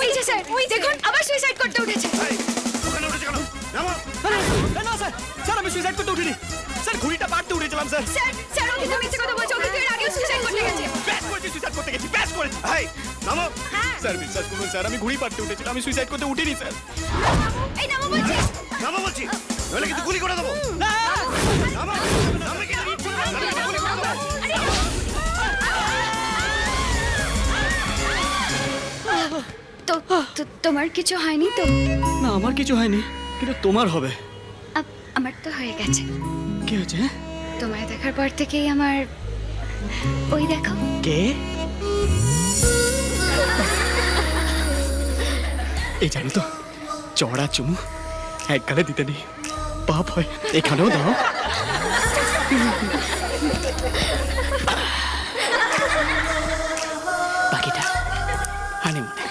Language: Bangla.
স্যার ওই দেখুন আবার সুইসাইড করতে উঠেছে। ওখানে উঠেছে কেন? নামো। আরে, না স্যার? স্যার আমি সুইসাইড করতে উঠিনি। স্যার ঘুড়িটা পাড়তে উঠেছিলাম স্যার। স্যার স্যার ওকে তো মিথ্যে কথা বলছে ওকে তো এর আগেও সুইসাইড করতে গেছে ব্যাস করেছি সুইসাইড করতে গেছি ব্যাস করেছি। এই নামো। হ্যাঁ। স্যার বিশ্বাস করুন স্যার আমি ঘুড়ি পাড়তে উঠেছিলাম আমি সুইসাইড করতে উঠিনি স্যার। এই নামো বলছি নামো বলছি। নইলে কিন্তু গুলি করে দেবো। না তো তোমার কিছু হয়নি তো? না আমার কিছু হয়নি কিন্তু তোমার হবে। আমার তো হয়ে গেছে। কি হয়েছে? হ্যাঁ? তোমায় দেখার পর থেকেই আমার ওই দেখো। কে? এই জানো তো চড়া চুমু এক একগালে দিতে নেই। পাপ হয় এখানেও দাও। বাকিটা হানিমুনে